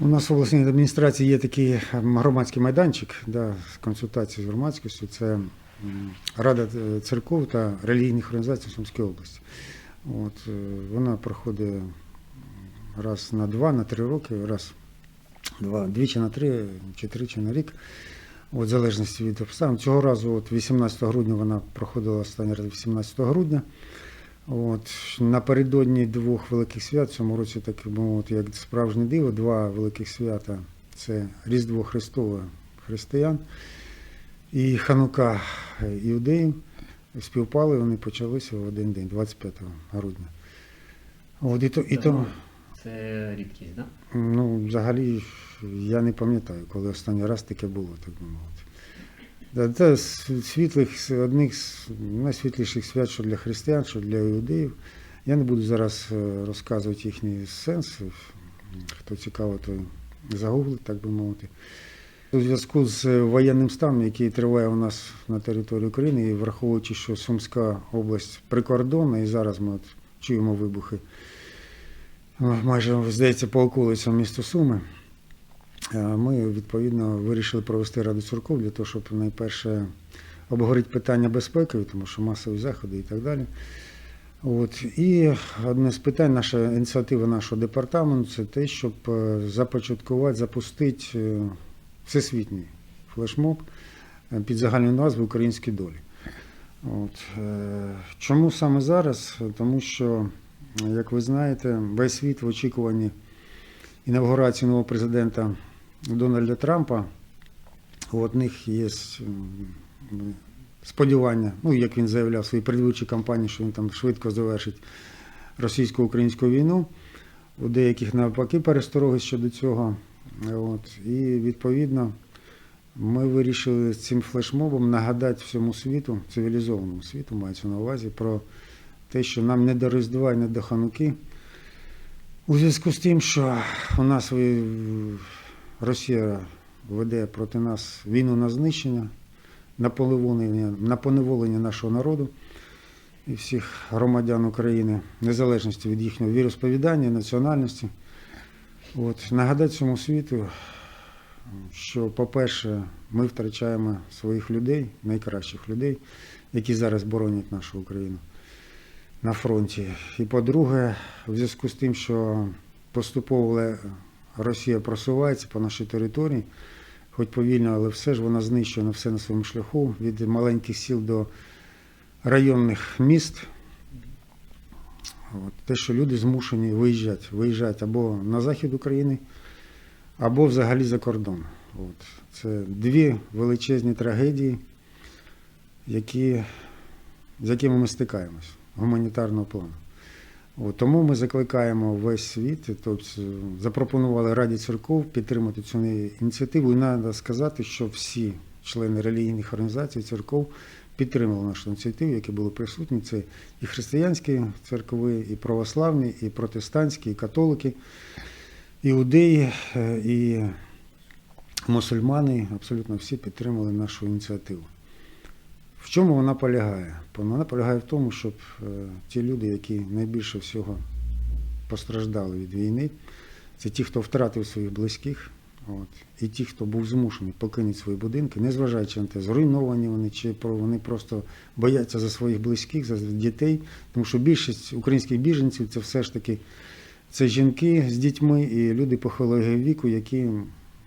У нас в обласній адміністрації є такий ем, громадський майданчик да, консультації з громадськістю. Це Рада е, церков та релігійних організацій Сумської області. От, е, вона проходить раз на два, на три роки, раз, два, двічі на три чи тричі на рік. В залежності від обставин. Цього разу, от 18 грудня, вона проходила останній раз 18 грудня. От, напередодні двох великих свят, в цьому році, так би мовити, як справжнє диво, два великих свята це Різдво Христове християн і Ханука іудеїв. Співпали, вони почалися в один день, 25 грудня. От, і то, і то, Це рідкість, так? ну, взагалі, я не пам'ятаю, коли останній раз таке було, так би мовити. Це з світлих, одних з найсвітліших свят, що для християн, що для іудеїв. Я не буду зараз е, розказувати їхній сенс. Хто цікаво, той загуглить, так би мовити. У зв'язку з воєнним станом, який триває у нас на території України, і враховуючи, що Сумська область прикордонна, і зараз ми от чуємо вибухи е, майже, здається, по околицям міста Суми. Е, Ми відповідно вирішили провести раду церков для того, щоб найперше обговорити питання безпеки, тому що масові заходи і так далі. От. І одне з питань, наша ініціатива нашого департаменту це те, щоб е, започаткувати, запустити е, всесвітній флешмоб під загальною назвою Українські долі. От. Чому саме зараз? Тому що, як ви знаєте, весь світ в очікуванні інавгурації нового президента Дональда Трампа. У одних є сподівання, ну як він заявляв в своїй передвиборчій кампанії, що він там швидко завершить російсько-українську війну. У деяких навпаки перестороги щодо цього. От. І відповідно ми вирішили цим флешмобом нагадати всьому світу, цивілізованому світу, мається на увазі, про те, що нам не до Різдва і не до Хануки. У зв'язку з тим, що у нас Росія веде проти нас війну на знищення, на поневолення, на поневолення нашого народу і всіх громадян України, незалежності від їхнього віросповідання, національності. От, нагадати всьому світу, що, по-перше, ми втрачаємо своїх людей, найкращих людей, які зараз боронять нашу Україну на фронті. І по-друге, в зв'язку з тим, що поступово Росія просувається по нашій території, хоч повільно, але все ж вона знищує на все на своєму шляху від маленьких сіл до районних міст. От, те, що люди змушені виїжджати, виїжджати або на захід України, або взагалі за кордон. От. Це дві величезні трагедії, які, з якими ми стикаємось гуманітарного плану. Тому ми закликаємо весь світ, тобто запропонували Раді церков підтримати цю ініціативу. І треба сказати, що всі члени релігійних організацій, церков підтримали нашу ініціативу, які були присутні. Це і християнські церкви, і православні, і протестантські, і католики, іудеї, е, і мусульмани. Абсолютно всі підтримали нашу ініціативу. В чому вона полягає? Вона полягає в тому, щоб е, ті люди, які найбільше всього постраждали від війни, це ті, хто втратив своїх близьких, от, і ті, хто був змушений покинути свої будинки, незважаючи на те, зруйновані вони, чи вони просто бояться за своїх близьких, за дітей, тому що більшість українських біженців це все ж таки це жінки з дітьми і люди похилого віку, які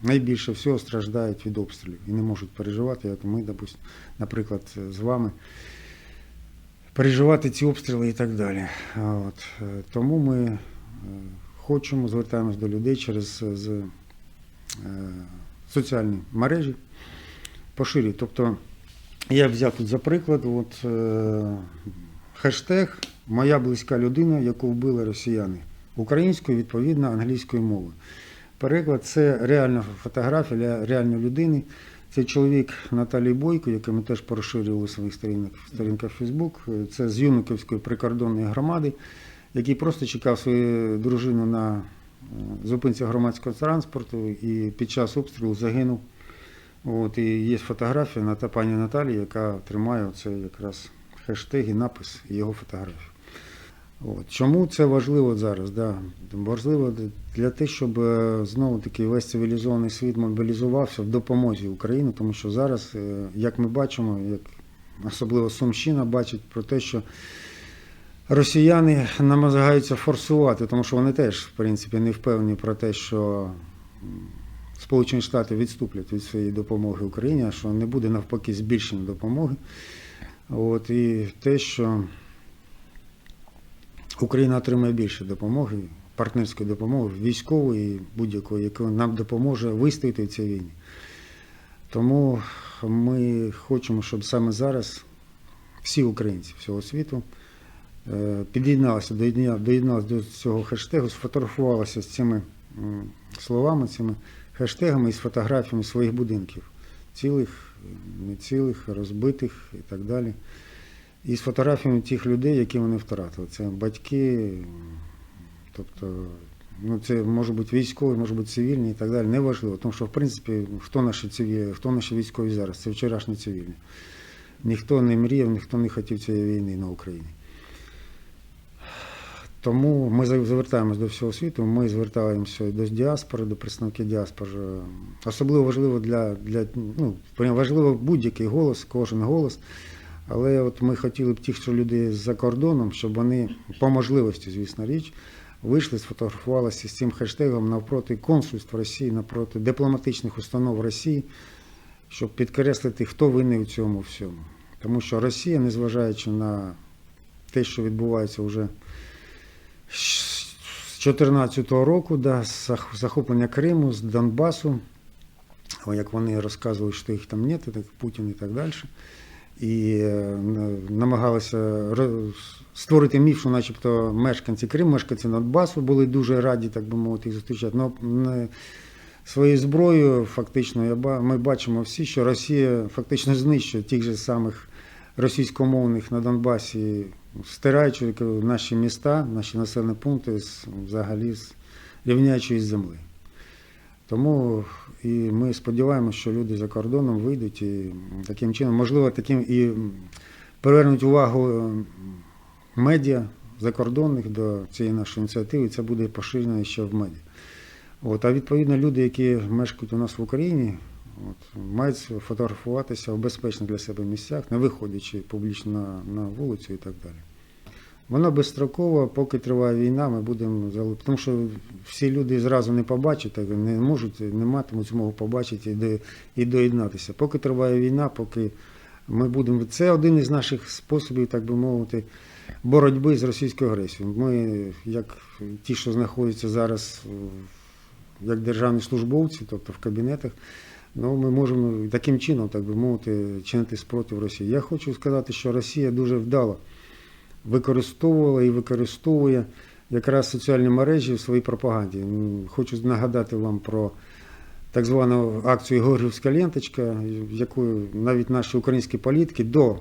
найбільше всього страждають від обстрілів і не можуть переживати, як ми, допустим, наприклад, з вами, переживати ці обстріли і так далі. От. е, Тому ми е, хочемо, звертаємось до людей через е, з, е, соціальні мережі, поширюють. Тобто, я взяв тут за приклад от, е, хештег Моя близька людина, яку вбили росіяни українською, відповідно, англійською мовою. Переклад це реальна фотографія реальної людини. Це чоловік Наталії Бойко, який ми теж поширювали у своїх сторінках, сторінках Фейсбук. Це з Юнуковської прикордонної громади, який просто чекав свою дружину на е, зупинці громадського транспорту і під час обстрілу загинув. От, і є фотографія на та пані Наталії, яка тримає оце якраз хештег і напис його фотографію. От. Чому це важливо зараз? Да? Важливо для того, щоб е, знову таки весь цивілізований світ мобілізувався в допомозі Україні, тому що зараз, е, як ми бачимо, як особливо Сумщина бачить про те, що росіяни намагаються форсувати, тому що вони теж, в принципі, не впевнені про те, що Сполучені Штати відступлять від своєї допомоги Україні, а що не буде навпаки збільшення допомоги. От, і те, що Україна отримає більше допомоги, партнерської допомоги, військової, будь-якої, яка нам допоможе вистояти в цій війні. Тому ми хочемо, щоб саме зараз всі українці всього світу е, під'єдналися, доєдналися до цього хештегу, сфотографувалися з цими словами, цими хештегами і з фотографіями своїх будинків, цілих, не цілих, розбитих і так далі. І з фотографіями тих людей, які вони втратили. Це батьки, тобто, ну це може бути військові, може бути цивільні і так далі. Неважливо. Тому що, в принципі, хто наші цивільні, хто наші військові зараз? Це вчорашні цивільні. Ніхто не мріяв, ніхто не хотів цієї війни на Україні. Тому ми звертаємось до всього світу, ми звертаємося до діаспори, до представників діаспори. Особливо важливо для, для ну, важливо будь-який голос, кожен голос. Але от ми хотіли б ті, що люди за кордоном, щоб вони по можливості, звісно річ, вийшли, сфотографувалися з цим хештегом навпроти консульств Росії, навпроти дипломатичних установ Росії, щоб підкреслити, хто винний у цьому всьому. Тому що Росія, незважаючи на те, що відбувається вже з 2014 року, да, захоплення Криму, з Донбасу, як вони розказували, що їх там нет, так Путін і так далі. І е, намагалися створити міф, що начебто мешканці Криму, мешканці Донбасу були дуже раді, так би мовити, їх зустрічати. Но своєю зброєю, фактично, ми бачимо всі, що Росія фактично знищує тих же самих російськомовних на Донбасі, стираючи наші міста, наші населені пункти взагалі з, рівняючи із землею. Тому і ми сподіваємося, що люди за кордоном вийдуть і таким чином, можливо, таким і привернуть увагу е, медіа закордонних до цієї нашої ініціативи, і це буде поширено ще в медіа. От, а відповідно, люди, які мешкають у нас в Україні, от, мають фотографуватися в безпечних для себе місцях, не виходячи публічно на, на вулицю і так далі. Воно безстроково, поки триває війна, ми будемо залип. Тому що всі люди зразу не побачать, не можуть, не матимуть змогу побачити і, до, і доєднатися. Поки триває війна, поки ми будемо. Це один із наших способів, так би мовити, боротьби з російською агресією. Ми, як ті, що знаходяться зараз як державні службовці, тобто в кабінетах, ну, ми можемо таким чином, так би мовити, чинити спротив Росії. Я хочу сказати, що Росія дуже вдало використовувала і використовує якраз соціальні мережі в своїй пропаганді. Хочу нагадати вам про так звану акцію Горгівська ленточка, якою навіть наші українські політики до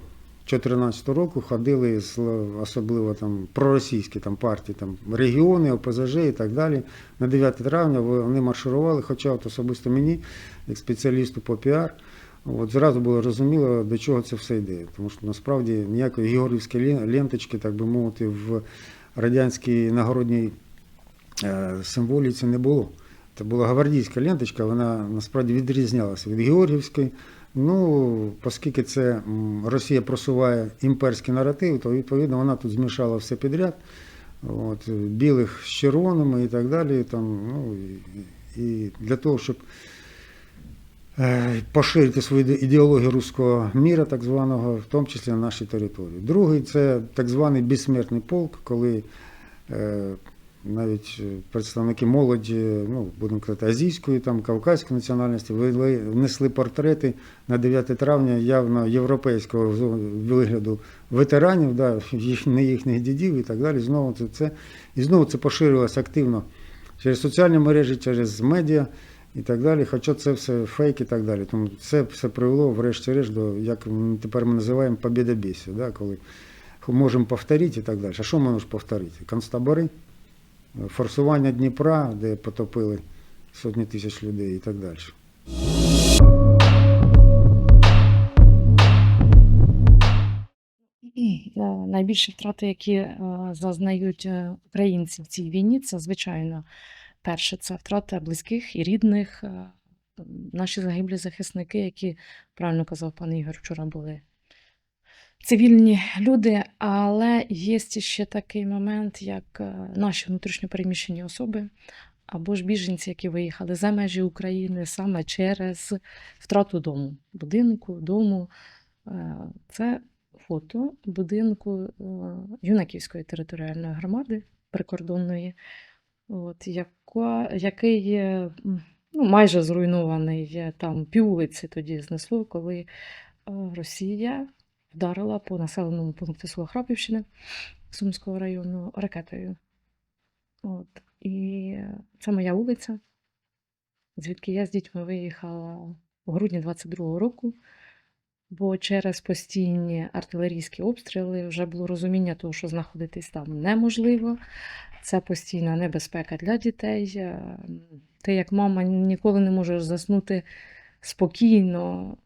2014 року ходили з особливо там проросійські там партії, там регіони, ОПЗЖ і так далі. На 9 травня вони марширували, хоча от особисто мені, як спеціалісту по піар, От зразу було розуміло, до чого це все йде. Тому що насправді ніякої георгіївської лен- ленточки, так би мовити, в радянській нагородній е, символіці не було. Це була гвардійська ленточка, вона насправді відрізнялася від Георгіївської. Ну, оскільки це Росія просуває імперський наратив, то відповідно вона тут змішала все підряд. От, білих з червоними і так далі. Там, ну, і, і для того, щоб поширити свою ідеологію руського міра, так званого, в тому числі на нашій території. Другий це так званий безсмертний полк, коли е, навіть е, представники молоді, ну, будемо казати, азійської, там, кавказької національності, внесли портрети на 9 травня явно європейського вигляду ветеранів, да, не їхніх дідів і так далі. Знову це, це, і знову це поширилося активно через соціальні мережі, через медіа і так далі. Хоча це все фейк і так далі. Тому це все привело, врешті-решт, до, як тепер ми називаємо побєдобєсія, да, коли можемо повторити і так далі. А що можеш повторити? Концтабори, форсування Дніпра, де потопили сотні тисяч людей і так далі. Е, найбільші втрати, які е, зазнають е, українці в цій війні, це звичайно перше, це втрата близьких і рідних. е, Наші загиблі захисники, які правильно казав пан Ігор, вчора були цивільні люди, але є ще такий момент, як е, наші внутрішньопереміщені особи або ж біженці, які виїхали за межі України саме через втрату дому, будинку, дому. Е, Це фото будинку Юнаківської територіальної громади прикордонної, от, яка, який ну, майже зруйнований. Там піввулиці тоді знесло, коли е, Росія вдарила по населеному пункту села Сумського району ракетою. От. І це моя вулиця, звідки я з дітьми виїхала у грудні 22-го року, бо через постійні артилерійські обстріли вже було розуміння того, що знаходитись там неможливо. Це постійна небезпека для дітей. Е, Ти, як мама, ніколи не можеш заснути спокійно,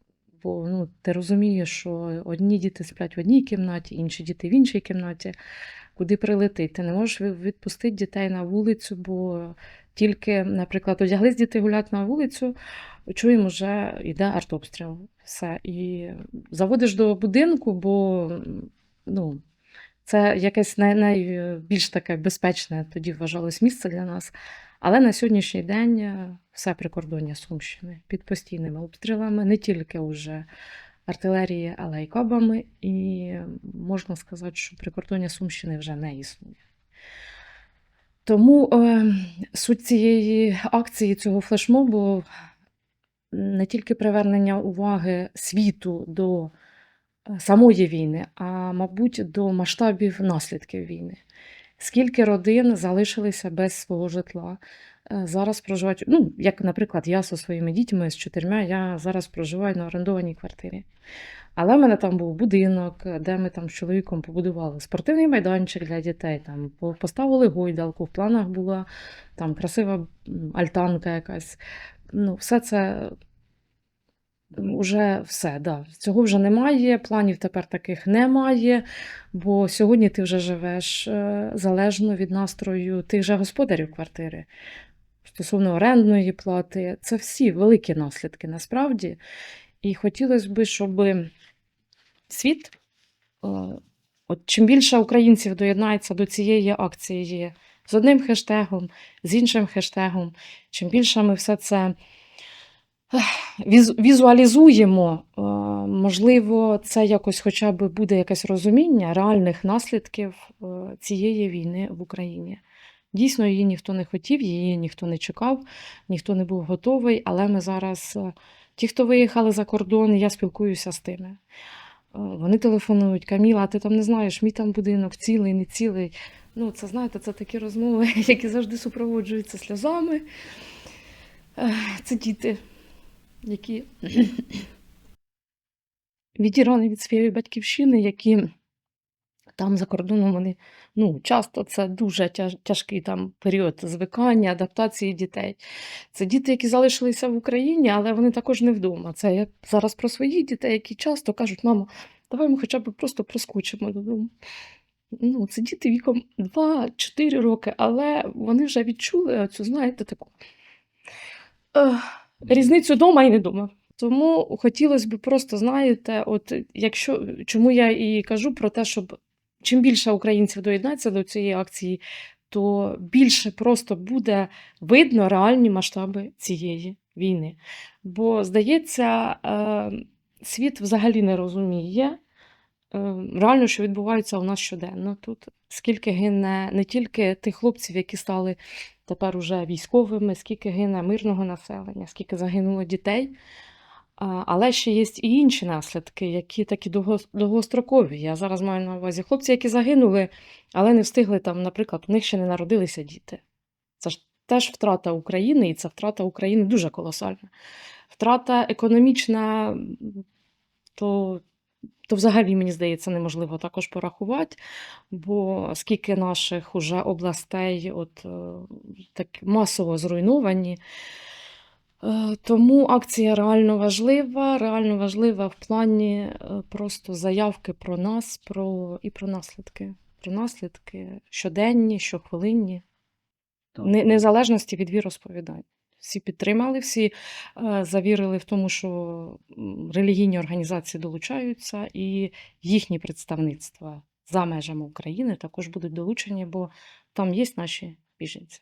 бо ну, ти розумієш, що одні діти сплять в одній кімнаті, інші діти в іншій кімнаті. Куди прилетить? Ти не можеш відпустити дітей на вулицю, бо тільки, наприклад, одяглись діти гуляти на вулицю, чуємо, вже йде артобстріл. Все. І заводиш до будинку, бо ну, це якесь най- найбільш таке безпечне тоді вважалось місце для нас. Але на сьогоднішній день е, все прикордоння Сумщини під постійними обстрілами, не тільки вже артилерії, але й кабами. І можна сказати, що прикордоння Сумщини вже не існує. Тому е, суть цієї акції, цього флешмобу не тільки привернення уваги світу до е, самої війни, а мабуть, до масштабів наслідків війни. Скільки родин залишилися без свого житла, зараз проживають, ну, як, наприклад, я зі своїми дітьми з чотирма, я зараз проживаю на орендованій квартирі. Але в мене там був будинок, де ми там з чоловіком побудували спортивний майданчик для дітей, там поставили гойдалку, в планах була там красива альтанка якась. Ну, все це вже все, да. Цього вже немає, планів тепер таких немає, бо сьогодні ти вже живеш е, залежно від настрою тих же господарів квартири. Стосовно орендної плати, це всі великі наслідки насправді. І хотілося б, щоб світ, е, от чим більше українців доєднається до цієї акції з одним хештегом, з іншим хештегом, чим більше ми все це візуалізуємо, е, можливо, це якось хоча б буде якесь розуміння реальних наслідків е, цієї війни в Україні. Дійсно, її ніхто не хотів, її ніхто не чекав, ніхто не був готовий, але ми зараз, е, ті, хто виїхали за кордон, я спілкуюся з тими. Е, Вони телефонують, Каміла, а ти там не знаєш, мій там будинок цілий, не цілий. Ну, це знаєте, це такі розмови, які завжди супроводжуються сльозами. Е, Це діти, які відірвані від своєї батьківщини, які там за кордоном вони ну, часто це дуже тяжкий там період звикання, адаптації дітей. Це діти, які залишилися в Україні, але вони також не вдома. Це я зараз про своїх дітей, які часто кажуть, мамо, давай ми хоча б просто проскочимо додому. Ну, це діти віком 2-4 роки, але вони вже відчули цю, знаєте, таку е, різницю дома і не дома. Тому хотілося б просто, знаєте, от якщо чому я і кажу про те, щоб чим більше українців доєднається до цієї акції, то більше просто буде видно реальні масштаби цієї війни. Бо, здається, е, світ взагалі не розуміє е, реально, що відбувається у нас щоденно тут. Скільки гине не тільки тих хлопців, які стали тепер уже військовими, скільки гине мирного населення, скільки загинуло дітей. Але ще є і інші наслідки, які такі довгострокові. Я зараз маю на увазі хлопці, які загинули, але не встигли там, наприклад, у них ще не народилися діти. Це ж теж втрата України, і ця втрата України дуже колосальна. Втрата економічна, то, то взагалі, мені здається, неможливо також порахувати, бо скільки наших уже областей от, е, так масово зруйновані. Е, Тому акція реально важлива, реально важлива в плані е, просто заявки про нас, про і про наслідки. Про наслідки щоденні, щохвилинні, незалежності від віросповідань. Всі підтримали, всі е, завірили в тому, що релігійні організації долучаються, і їхні представництва за межами України також будуть долучені, бо там є наші біженці.